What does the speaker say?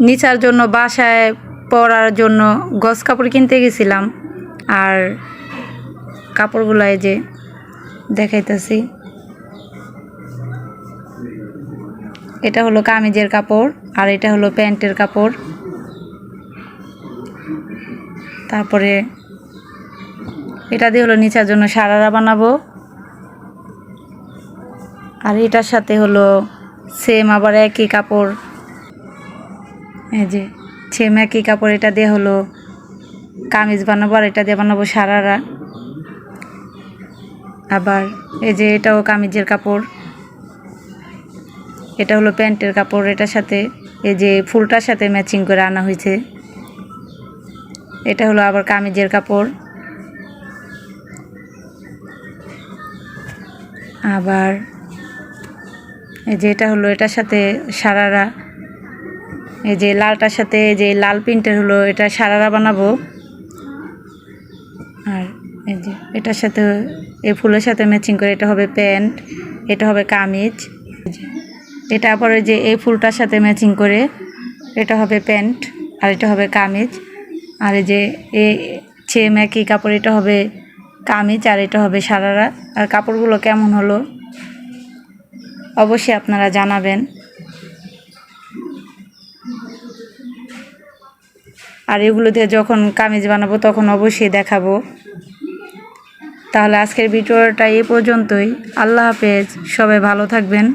নিচার জন্য, বাসায় পরার জন্য গস কাপড় কিনতে গেছিলাম। আর কাপড়গুলো এই যে দেখাইতেছি। এটা হলো কামিজের কাপড় আর এটা হলো প্যান্টের কাপড়। তারপরে এটা দিয়ে হলো নিচার জন্য সারারা বানাবো। আর এটার সাথে হলো সেম আবার একই কাপড়। এই যে একই কাপড় এটা দিয়ে হলো, কামিজ বানাবো আর এটা দিয়ে বানাবো সারারা। আবার এই যে এটাও কামিজের কাপড়। এটা হলো প্যান্টের কাপড়, এটার সাথে এই যে ফুলটার সাথে ম্যাচিং করে আনা হয়েছে। এটা হলো আবার কামিজের কাপড়। আবার এই যে এটা হলো এটার সাথে সারারা। এই যে লালটার সাথে যে লাল প্রিন্টের হলো, এটা সারারা বানাবো। আর এই যে এটার সাথে, এই ফুলের সাথে ম্যাচিং করে, এটা হবে প্যান্ট, এটা হবে কামিজ। এটা পরে যে এই ফুলটার সাথে ম্যাচিং করে, এটা হবে প্যান্ট আর এটা হবে কামিজ। আর এই যে এ সেম একই কাপড়, এটা হবে কামিজ আর এটা হবে সারারা। আর কাপড়গুলো কেমন হলো? অবশ্যই আপনারা জানাবেন। আর এগুলো দিয়ে যখন কামিজ বানাবো তখন অবশ্যই দেখাবো। তাহলে আজকের ভিডিওটা এ পর্যন্তই। আল্লাহ হাফেজ। সবাই ভালো থাকবেন।